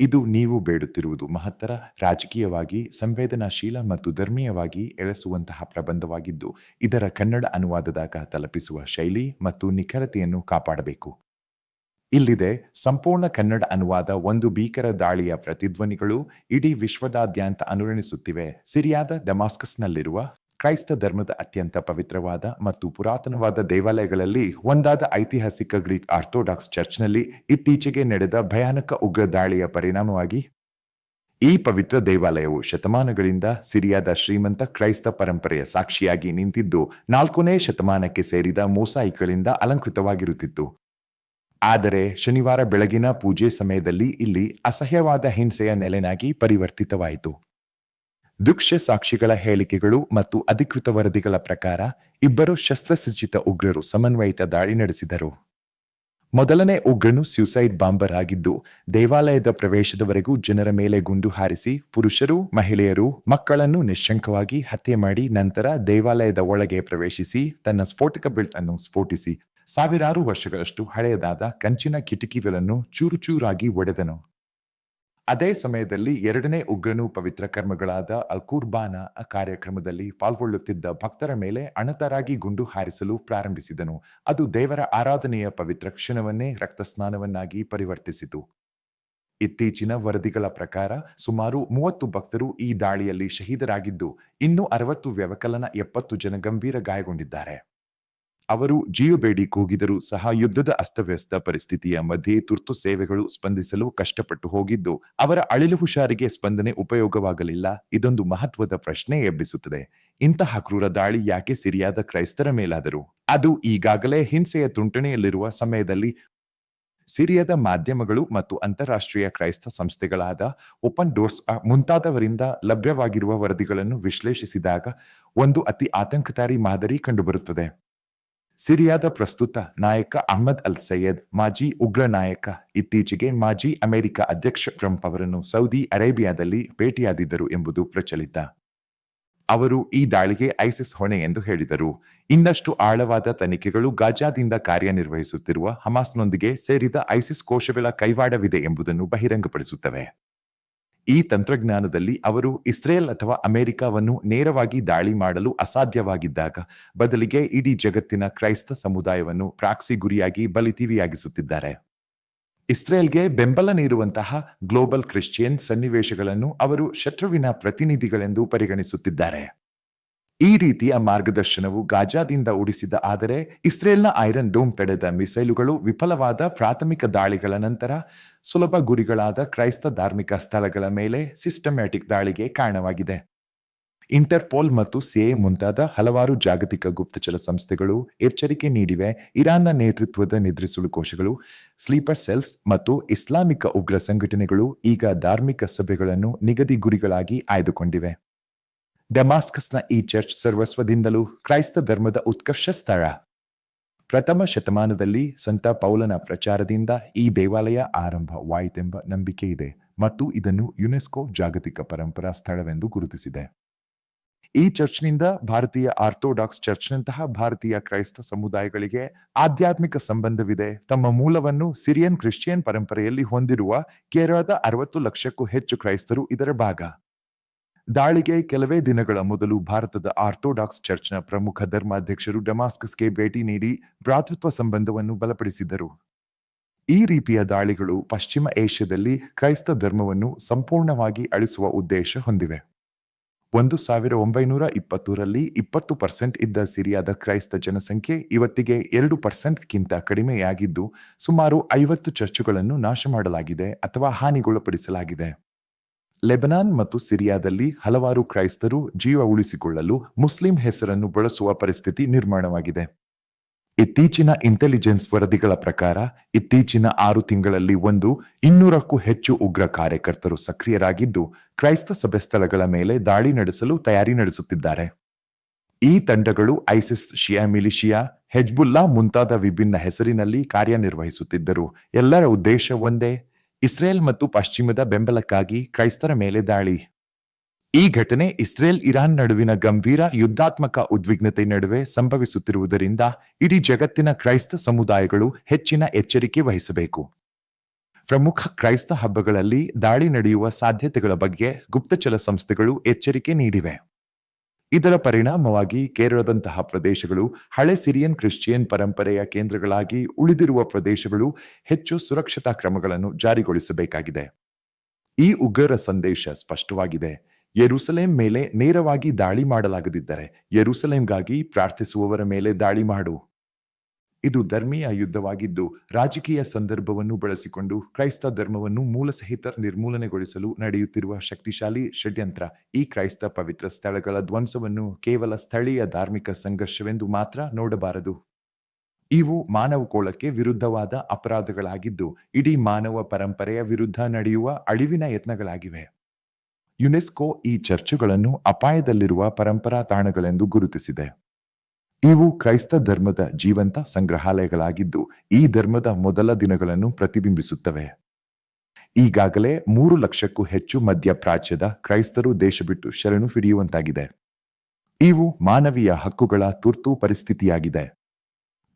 ಇದು ನೀವು ಬೇಡುತ್ತಿರುವುದು. ಮಹತ್ತರ ರಾಜಕೀಯವಾಗಿ, ಸಂವೇದನಾಶೀಲ ಮತ್ತು ಧರ್ಮೀಯವಾಗಿ ಎಳೆಸುವಂತಹ ಪ್ರಬಂಧವಾಗಿದ್ದು, ಇದರ ಕನ್ನಡ ಅನುವಾದದಾಗ ತಲುಪಿಸುವ ಶೈಲಿ ಮತ್ತು ನಿಖರತೆಯನ್ನು ಕಾಪಾಡಬೇಕು. ಇಲ್ಲಿದೆ ಸಂಪೂರ್ಣ ಕನ್ನಡ ಅನುವಾದ ಒಂದು ಭೀಕರ ದಾಳಿಯ ಪ್ರತಿಧ್ವನಿಗಳು ಇಡೀ ವಿಶ್ವದಾದ್ಯಂತ ಅನುರಣಿಸುತ್ತಿವೆ. ಸಿರಿಯಾದ ಡಮಾಸ್ಕಸ್ನಲ್ಲಿರುವ ಕ್ರೈಸ್ತ ಧರ್ಮದ ಅತ್ಯಂತ ಪವಿತ್ರವಾದ ಮತ್ತು ಪುರಾತನವಾದ ದೇವಾಲಯಗಳಲ್ಲಿ ಒಂದಾದ ಐತಿಹಾಸಿಕ ಗ್ರೀಕ್ ಆರ್ಥೋಡಾಕ್ಸ್ ಚರ್ಚ್ನಲ್ಲಿ ಇತ್ತೀಚೆಗೆ ನಡೆದ ಭಯಾನಕ ಉಗ್ರ ದಾಳಿಯ ಪರಿಣಾಮವಾಗಿ ಈ ಪವಿತ್ರ ದೇವಾಲಯವು ಶತಮಾನಗಳಿಂದ ಸಿರಿಯಾದ ಶ್ರೀಮಂತ ಕ್ರೈಸ್ತ ಪರಂಪರೆಯ ಸಾಕ್ಷಿಯಾಗಿ ನಿಂತಿದ್ದು ನಾಲ್ಕನೇ ಶತಮಾನಕ್ಕೆ ಸೇರಿದ ಮೋಸಾಯಿಗಳಿಂದ ಅಲಂಕೃತವಾಗಿರುತ್ತಿತ್ತು. ಆದರೆ ಶನಿವಾರ ಬೆಳಗಿನ ಪೂಜೆ ಸಮಯದಲ್ಲಿ ಇಲ್ಲಿ ಅಸಹ್ಯವಾದ ಹಿಂಸೆಯ ನೆಲೆನಾಗಿ ಪರಿವರ್ತಿತವಾಯಿತು. ದೃಶ್ಯ ಸಾಕ್ಷಿಗಳ ಹೇಳಿಕೆಗಳು ಮತ್ತು ಅಧಿಕೃತ ವರದಿಗಳ ಪ್ರಕಾರ ಇಬ್ಬರು ಶಸ್ತ್ರಸಜ್ಜಿತ ಉಗ್ರರು ಸಮನ್ವಯಿತ ದಾಳಿ ನಡೆಸಿದರು. ಮೊದಲನೇ ಉಗ್ರನು ಸ್ಯೂಸೈಡ್ ಬಾಂಬರ್ ಆಗಿದ್ದು, ದೇವಾಲಯದ ಪ್ರವೇಶದವರೆಗೂ ಜನರ ಮೇಲೆ ಗುಂಡು ಹಾರಿಸಿ ಪುರುಷರು, ಮಹಿಳೆಯರು, ಮಕ್ಕಳನ್ನು ನಿಶಂಕವಾಗಿ ಹತ್ಯೆ ಮಾಡಿ ನಂತರ ದೇವಾಲಯದ ಒಳಗೆ ಪ್ರವೇಶಿಸಿ ತನ್ನ ಸ್ಫೋಟಕ ಬೆಲ್ಟ್ ಅನ್ನು ಸ್ಫೋಟಿಸಿ, ಸಾವಿರಾರು ವರ್ಷಗಳಷ್ಟು ಹಳೆಯದಾದ ಕಂಚಿನ ಕಿಟಕಿಗಳನ್ನು ಚೂರುಚೂರಾಗಿ ಒಡೆದನು. ಅದೇ ಸಮಯದಲ್ಲಿ ಎರಡನೇ ಉಗ್ರನು ಪವಿತ್ರ ಕರ್ಮಗಳಾದ ಅಲ್ ಕುರ್ಬಾನ ಕಾರ್ಯಕ್ರಮದಲ್ಲಿ ಪಾಲ್ಗೊಳ್ಳುತ್ತಿದ್ದ ಭಕ್ತರ ಮೇಲೆ ಅಣತರಾಗಿ ಗುಂಡು ಹಾರಿಸಲು ಪ್ರಾರಂಭಿಸಿದನು. ಅದು ದೇವರ ಆರಾಧನೆಯ ಪವಿತ್ರ ಕ್ಷಣವನ್ನೇ ರಕ್ತಸ್ನಾನವನ್ನಾಗಿ ಪರಿವರ್ತಿಸಿತು. ಇತ್ತೀಚಿನ ವರದಿಗಳ ಪ್ರಕಾರ ಸುಮಾರು ಮೂವತ್ತು ಭಕ್ತರು ಈ ದಾಳಿಯಲ್ಲಿ ಶಹೀದರಾಗಿದ್ದು, ಇನ್ನೂ ಅರವತ್ತು ವ್ಯವಕಲನ ಎಪ್ಪತ್ತು ಜನ ಗಂಭೀರ ಗಾಯಗೊಂಡಿದ್ದಾರೆ. ಅವರು ಜಿಯೋಬೇಡಿ ಬೇಡಿ ಕೂಗಿದರೂ ಸಹ ಯುದ್ಧದ ಅಸ್ತವ್ಯಸ್ತ ಪರಿಸ್ಥಿತಿಯ ಮಧ್ಯೆ ತುರ್ತು ಸೇವೆಗಳು ಸ್ಪಂದಿಸಲು ಕಷ್ಟಪಟ್ಟು ಹೋಗಿದ್ದು, ಅವರ ಅಳಿಲು ಹುಷಾರಿಗೆ ಸ್ಪಂದನೆ ಉಪಯೋಗವಾಗಲಿಲ್ಲ. ಇದೊಂದು ಮಹತ್ವದ ಪ್ರಶ್ನೆ ಎಬ್ಬಿಸುತ್ತದೆ. ಇಂತಹ ಕ್ರೂರ ದಾಳಿ ಯಾಕೆ ಸಿರಿಯಾದ ಕ್ರೈಸ್ತರ ಮೇಲಾದರೂ? ಅದು ಈಗಾಗಲೇ ಹಿಂಸೆಯ ತುಂಟಣೆಯಲ್ಲಿರುವ ಸಮಯದಲ್ಲಿ ಸಿರಿಯಾದ ಮಾಧ್ಯಮಗಳು ಮತ್ತು ಅಂತಾರಾಷ್ಟ್ರೀಯ ಕ್ರೈಸ್ತ ಸಂಸ್ಥೆಗಳಾದ ಓಪನ್ ಡೋರ್ಸ್ ಮುಂತಾದವರಿಂದ ಲಭ್ಯವಾಗಿರುವ ವರದಿಗಳನ್ನು ವಿಶ್ಲೇಷಿಸಿದಾಗ ಒಂದು ಅತಿ ಆತಂಕಕಾರಿ ಮಾದರಿ ಕಂಡುಬರುತ್ತದೆ. ಸಿರಿಯಾದ ಪ್ರಸ್ತುತ ನಾಯಕ ಅಹ್ಮದ್ ಅಲ್ ಸೈಯದ್, ಮಾಜಿ ಉಗ್ರ ನಾಯಕ ಇತ್ತೀಚೆಗೆ ಮಾಜಿ ಅಮೆರಿಕ ಅಧ್ಯಕ್ಷ ಟ್ರಂಪ್ ಅವರನ್ನು ಸೌದಿ ಅರೇಬಿಯಾದಲ್ಲಿ ಭೇಟಿಯಾದಿದ್ದರು ಎಂಬುದು ಪ್ರಚಲಿತ. ಅವರು ಈ ದಾಳಿಗೆ ಐಸಿಸ್ ಹೊಣೆ ಎಂದು ಹೇಳಿದರು. ಇನ್ನಷ್ಟು ಆಳವಾದ ತನಿಖೆಗಳು ಗಾಜಾದಿಂದ ಕಾರ್ಯನಿರ್ವಹಿಸುತ್ತಿರುವ ಹಮಾಸ್ನೊಂದಿಗೆ ಸೇರಿದ ಐಸಿಸ್ ಕೋಶಗಳ ಕೈವಾಡವಿದೆ ಎಂಬುದನ್ನು ಬಹಿರಂಗಪಡಿಸುತ್ತವೆ. ಈ ತಂತ್ರಜ್ಞಾನದಲ್ಲಿ ಅವರು ಇಸ್ರೇಲ್ ಅಥವಾ ಅಮೆರಿಕವನ್ನು ನೇರವಾಗಿ ದಾಳಿ ಮಾಡಲು ಅಸಾಧ್ಯವಾಗಿದ್ದಾಗ ಬದಲಿಗೆ ಇಡೀ ಜಗತ್ತಿನ ಕ್ರೈಸ್ತ ಸಮುದಾಯವನ್ನು ಪ್ರಾಕ್ಸಿ ಗುರಿಯಾಗಿ ಬಲಿತೀವಿಯಾಗಿಸುತ್ತಿದ್ದಾರೆ ಇಸ್ರೇಲ್ಗೆ ಬೆಂಬಲ ನೀಡುವಂತಹ ಗ್ಲೋಬಲ್ ಕ್ರಿಶ್ಚಿಯನ್ ಸನ್ನಿವೇಶಗಳನ್ನು ಅವರು ಶತ್ರುವಿನ ಪ್ರತಿನಿಧಿಗಳೆಂದು ಪರಿಗಣಿಸುತ್ತಿದ್ದಾರೆ. ಈ ರೀತಿಯ ಮಾರ್ಗದರ್ಶನವು ಗಾಜಾದಿಂದ ಉಡಿಸಿದ ಆದರೆ ಇಸ್ರೇಲ್ನ ಐರನ್ ಡೋಮ್ ತಡೆದ ಮಿಸೈಲುಗಳು ವಿಫಲವಾದ ಪ್ರಾಥಮಿಕ ದಾಳಿಗಳ ನಂತರ ಸುಲಭ ಗುರಿಗಳಾದ ಕ್ರೈಸ್ತ ಧಾರ್ಮಿಕ ಸ್ಥಳಗಳ ಮೇಲೆ ಸಿಸ್ಟಮ್ಯಾಟಿಕ್ ದಾಳಿಗೆ ಕಾರಣವಾಗಿದೆ. ಇಂಟರ್ಪೋಲ್ ಮತ್ತು ಸಿಎ ಮುಂತಾದ ಹಲವಾರು ಜಾಗತಿಕ ಗುಪ್ತಚರ ಸಂಸ್ಥೆಗಳು ಎಚ್ಚರಿಕೆ ನೀಡಿವೆ. ಇರಾನ್ನ ನೇತೃತ್ವದ ನಿದ್ರಿಸುಳು ಕೋಶಗಳು, ಸ್ಲೀಪರ್ ಸೆಲ್ಸ್ ಮತ್ತು ಇಸ್ಲಾಮಿಕ ಉಗ್ರ ಸಂಘಟನೆಗಳು ಈಗ ಧಾರ್ಮಿಕ ಸಭೆಗಳನ್ನು ನಿಗದಿ ಗುರಿಗಳಾಗಿ ಆಯ್ದುಕೊಂಡಿವೆ. ಡಮಾಸ್ಕಸ್ನ ಈ ಚರ್ಚ್ ಸರ್ವಸ್ವದಿಂದಲೂ ಕ್ರೈಸ್ತ ಧರ್ಮದ ಉತ್ಕರ್ಷ ಸ್ಥಳ. ಪ್ರಥಮ ಶತಮಾನದಲ್ಲಿ ಸಂತ ಪೌಲನ ಪ್ರಚಾರದಿಂದ ಈ ದೇವಾಲಯ ಆರಂಭವಾಯಿತೆಂಬ ನಂಬಿಕೆ ಇದೆ ಮತ್ತು ಇದನ್ನು ಯುನೆಸ್ಕೋ ಜಾಗತಿಕ ಪರಂಪರಾ ಸ್ಥಳವೆಂದು ಗುರುತಿಸಿದೆ. ಈ ಚರ್ಚ್ನಿಂದ ಭಾರತೀಯ ಆರ್ಥೋಡಾಕ್ಸ್ ಚರ್ಚ್ನಂತಹ ಭಾರತೀಯ ಕ್ರೈಸ್ತ ಸಮುದಾಯಗಳಿಗೆ ಆಧ್ಯಾತ್ಮಿಕ ಸಂಬಂಧವಿದೆ. ತಮ್ಮ ಮೂಲವನ್ನು ಸಿರಿಯನ್ ಕ್ರಿಶ್ಚಿಯನ್ ಪರಂಪರೆಯಲ್ಲಿ ಹೊಂದಿರುವ ಕೇರಳದ ಅರವತ್ತು ಲಕ್ಷಕ್ಕೂ ಹೆಚ್ಚು ಕ್ರೈಸ್ತರು ಇದರ ಭಾಗ. ದಾಳಿಗೆ ಕೆಲವೇ ದಿನಗಳ ಮೊದಲು ಭಾರತದ ಆರ್ಥೋಡಾಕ್ಸ್ ಚರ್ಚ್ನ ಪ್ರಮುಖ ಧರ್ಮಾಧ್ಯಕ್ಷರು ಡಮಾಸ್ಕಸ್ಗೆ ಭೇಟಿ ನೀಡಿ ಭ್ರಾತೃತ್ವ ಸಂಬಂಧವನ್ನು ಬಲಪಡಿಸಿದರು. ಈ ರೀತಿಯ ದಾಳಿಗಳು ಪಶ್ಚಿಮ ಏಷ್ಯಾದಲ್ಲಿ ಕ್ರೈಸ್ತ ಧರ್ಮವನ್ನು ಸಂಪೂರ್ಣವಾಗಿ ಅಳಿಸುವ ಉದ್ದೇಶ ಹೊಂದಿವೆ. ಒಂದು ಸಾವಿರ ಒಂಬೈನೂರ ಇಪ್ಪತ್ತರಲ್ಲಿ ಇಪ್ಪತ್ತು ಪರ್ಸೆಂಟ್ ಇದ್ದ ಸಿರಿಯಾದ ಕ್ರೈಸ್ತ ಜನಸಂಖ್ಯೆ ಇವತ್ತಿಗೆ ಎರಡು ಪರ್ಸೆಂಟ್ಗಿಂತ ಕಡಿಮೆಯಾಗಿದ್ದು, ಸುಮಾರು ಐವತ್ತು ಚರ್ಚುಗಳನ್ನು ನಾಶ ಮಾಡಲಾಗಿದೆ ಅಥವಾ ಹಾನಿಗೊಳಪಡಿಸಲಾಗಿದೆ. ಲೆಬನಾನ್ ಮತ್ತು ಸಿರಿಯಾದಲ್ಲಿ ಹಲವಾರು ಕ್ರೈಸ್ತರು ಜೀವ ಉಳಿಸಿಕೊಳ್ಳಲು ಮುಸ್ಲಿಂ ಹೆಸರನ್ನು ಬಳಸುವ ಪರಿಸ್ಥಿತಿ ನಿರ್ಮಾಣವಾಗಿದೆ. ಇತ್ತೀಚಿನ ಇಂಟೆಲಿಜೆನ್ಸ್ ವರದಿಗಳ ಪ್ರಕಾರ, ಇತ್ತೀಚಿನ ಆರು ತಿಂಗಳಲ್ಲಿ ಒಂದು ಇನ್ನೂರಕ್ಕೂ ಹೆಚ್ಚು ಉಗ್ರ ಕಾರ್ಯಕರ್ತರು ಸಕ್ರಿಯರಾಗಿದ್ದು, ಕ್ರೈಸ್ತ ಸಭೆ ಸ್ಥಳಗಳ ಮೇಲೆ ದಾಳಿ ನಡೆಸಲು ತಯಾರಿ ನಡೆಸುತ್ತಿದ್ದಾರೆ. ಈ ತಂಡಗಳು ಐಸಿಸ್, ಶಿಯಾ ಮಿಲಿಷಿಯಾ, ಹೆಜ್ಬುಲ್ಲಾ ಮುಂತಾದ ವಿಭಿನ್ನ ಹೆಸರಿನಲ್ಲಿ ಕಾರ್ಯನಿರ್ವಹಿಸುತ್ತಿದ್ದರು. ಎಲ್ಲರ ಉದ್ದೇಶ ಒಂದೇ ಇಸ್ರೇಲ್ ಮತ್ತು ಪಶ್ಚಿಮದ ಬೆಂಬಲಕ್ಕಾಗಿ ಕ್ರೈಸ್ತರ ಮೇಲೆ ದಾಳಿ. ಈ ಘಟನೆ ಇಸ್ರೇಲ್ ಇರಾನ್ ನಡುವಿನ ಗಂಭೀರ ಯುದ್ಧಾತ್ಮಕ ಉದ್ವಿಗ್ನತೆ ನಡುವೆ ಸಂಭವಿಸುತ್ತಿರುವುದರಿಂದ ಇಡೀ ಜಗತ್ತಿನ ಕ್ರೈಸ್ತ ಸಮುದಾಯಗಳು ಹೆಚ್ಚಿನ ಎಚ್ಚರಿಕೆ ವಹಿಸಬೇಕು. ಪ್ರಮುಖ ಕ್ರೈಸ್ತ ಹಬ್ಬಗಳಲ್ಲಿ ದಾಳಿ ನಡೆಯುವ ಸಾಧ್ಯತೆಗಳ ಬಗ್ಗೆ ಗುಪ್ತಚರ ಸಂಸ್ಥೆಗಳು ಎಚ್ಚರಿಕೆ ನೀಡಿವೆ. ಇದರ ಪರಿಣಾಮವಾಗಿ ಕೇರಳದಂತಹ ಪ್ರದೇಶಗಳು ಹಳೆ ಸಿರಿಯನ್ ಕ್ರಿಶ್ಚಿಯನ್ ಪರಂಪರೆಯ ಕೇಂದ್ರಗಳಾಗಿ ಉಳಿದಿರುವ ಪ್ರದೇಶಗಳು ಹೆಚ್ಚು ಸುರಕ್ಷತಾ ಕ್ರಮಗಳನ್ನು ಜಾರಿಗೊಳಿಸಬೇಕಾಗಿದೆ. ಈ ಉಗ್ರರ ಸಂದೇಶ ಸ್ಪಷ್ಟವಾಗಿದೆ. ಯೆರೂಸಲೇಂ ಮೇಲೆ ನೇರವಾಗಿ ದಾಳಿ ಮಾಡಲಾಗದಿದ್ದರೆ ಯೆರೂಸಲೇಂಗಾಗಿ ಪ್ರಾರ್ಥಿಸುವವರ ಮೇಲೆ ದಾಳಿ ಮಾಡು. ಇದು ಧರ್ಮೀಯ ಯುದ್ಧವಾಗಿದ್ದು, ರಾಜಕೀಯ ಸಂದರ್ಭವನ್ನು ಬಳಸಿಕೊಂಡು ಕ್ರೈಸ್ತ ಧರ್ಮವನ್ನು ಮೂಲಸಹಿತ ನಿರ್ಮೂಲನೆಗೊಳಿಸಲು ನಡೆಯುತ್ತಿರುವ ಶಕ್ತಿಶಾಲಿ ಷಡ್ಯಂತ್ರ ಈ ಕ್ರೈಸ್ತ ಪವಿತ್ರ ಸ್ಥಳಗಳ ಧ್ವಂಸವನ್ನು ಕೇವಲ ಸ್ಥಳೀಯ ಧಾರ್ಮಿಕ ಸಂಘರ್ಷವೆಂದು ಮಾತ್ರ ನೋಡಬಾರದು. ಇವು ಮಾನವಕೋಳಕ್ಕೆ ವಿರುದ್ಧವಾದ ಅಪರಾಧಗಳಾಗಿದ್ದು, ಇಡೀ ಮಾನವ ಪರಂಪರೆಯ ವಿರುದ್ಧ ನಡೆಯುವ ಅಳಿವಿನ ಯತ್ನಗಳಾಗಿವೆ. ಯುನೆಸ್ಕೋ ಈ ಚರ್ಚುಗಳನ್ನು ಅಪಾಯದಲ್ಲಿರುವ ಪರಂಪರಾ ತಾಣಗಳೆಂದು ಗುರುತಿಸಿದೆ. ಇವು ಕ್ರೈಸ್ತ ಧರ್ಮದ ಜೀವಂತ ಸಂಗ್ರಹಾಲಯಗಳಾಗಿದ್ದು ಈ ಧರ್ಮದ ಮೊದಲ ದಿನಗಳನ್ನು ಪ್ರತಿಬಿಂಬಿಸುತ್ತವೆ. ಈಗಾಗಲೇ ಮೂರು ಲಕ್ಷಕ್ಕೂ ಹೆಚ್ಚು ಮಧ್ಯಪ್ರಾಚ್ಯದ ಕ್ರೈಸ್ತರು ದೇಶ ಬಿಟ್ಟು ಶರಣು ಹಿಡಿಯುವಂತಾಗಿದೆ. ಇವು ಮಾನವೀಯ ಹಕ್ಕುಗಳ ತುರ್ತು ಪರಿಸ್ಥಿತಿಯಾಗಿದೆ.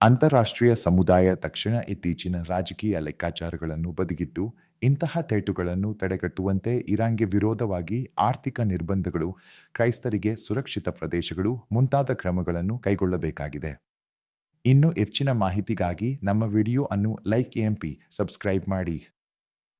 ಅಂತಾರಾಷ್ಟ್ರೀಯ ಸಮುದಾಯ ತಕ್ಷಣ ಇತ್ತೀಚಿನ ರಾಜಕೀಯ ಲೆಕ್ಕಾಚಾರಗಳನ್ನು ಬದಿಗಿಟ್ಟು ಇಂತಹ ತೇಟುಗಳನ್ನು ತಡೆಗಟ್ಟುವಂತೆ ಇರಾನ್ಗೆ ವಿರೋಧವಾಗಿ ಆರ್ಥಿಕ ನಿರ್ಬಂಧಗಳು, ಕ್ರೈಸ್ತರಿಗೆ ಸುರಕ್ಷಿತ ಪ್ರದೇಶಗಳು ಮುಂತಾದ ಕ್ರಮಗಳನ್ನು ಕೈಗೊಳ್ಳಬೇಕಾಗಿದೆ. ಇನ್ನು ಹೆಚ್ಚಿನ ಮಾಹಿತಿಗಾಗಿ ನಮ್ಮ ವಿಡಿಯೋ ಅನ್ನು ಲೈಕ್, ಎಂಪಿ, ಸಬ್ಸ್ಕ್ರೈಬ್ ಮಾಡಿ.